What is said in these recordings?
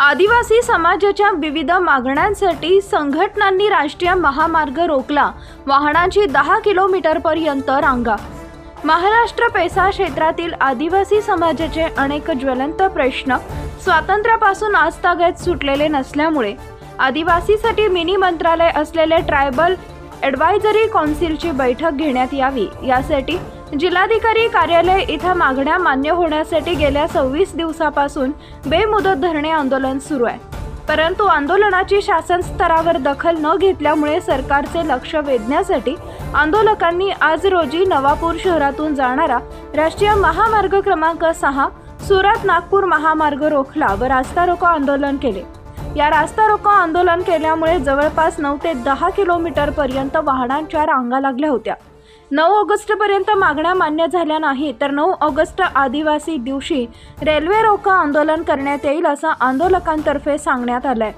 आदिवासी समाजाच्या विविध मागण्यांसाठी संघटनांनी राष्ट्रीय महामार्ग रोखला. वाहनांची दहा किलोमीटरपर्यंत रांगा. महाराष्ट्र पेसा क्षेत्रातील आदिवासी समाजाचे अनेक ज्वलंत प्रश्न स्वातंत्र्यापासून आजतागत सुटलेले नसल्यामुळे आदिवासीसाठी मिनी मंत्रालय असलेले ट्रायबल ॲडवायझरी कौन्सिलची बैठक घेण्यात यावी यासाठी जिल्हाधिकारी कार्यालय इथं मागण्या मान्य होण्यासाठी गेल्या सव्वीस दिवसापासून बेमुदत धरणे आंदोलन सुरू आहे. परंतु आंदोलनाची शासन स्तरावर दखल न घेतल्यामुळे सरकारचे लक्ष वेधण्यासाठी आंदोलकांनी आज रोजी नवापूर शहरातून जाणारा राष्ट्रीय महामार्ग क्रमांक सहा सुरत नागपूर महामार्ग रोखला व रास्ता रोको आंदोलन केले. या रास्ता रोको आंदोलन केल्यामुळे जवळपास नऊ ते दहा किलोमीटर पर्यंत वाहनांच्या रांगा लागल्या होत्या. नऊ ऑगस्ट पर्यंत मागण्या मान्य झाल्या नाही तर नऊ ऑगस्ट आदिवासी दिवशी रेल्वे रोका आंदोलन करण्यात येईल असं आंदोलकांतर्फे सांगण्यात आलंय.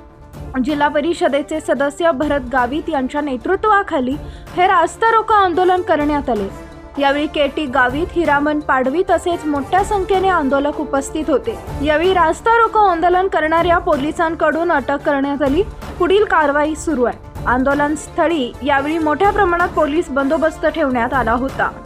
जिल्हा परिषदेचे सदस्य भरत गावित यांच्या नेतृत्वाखाली हे रास्ता रोका आंदोलन करण्यात आले. यावेळी के टी गावित हिरामन पाडवी तसेच मोठ्या संख्येने आंदोलक उपस्थित होते. यावेळी रास्ता रोको आंदोलन करणाऱ्या पोलिसांकडून अटक करण्यात आली. पुढील कारवाई सुरू आहे. आंदोलनस्थळी यावेळी मोठ्या प्रमाणात पोलीस बंदोबस्त ठेवण्यात आला होता.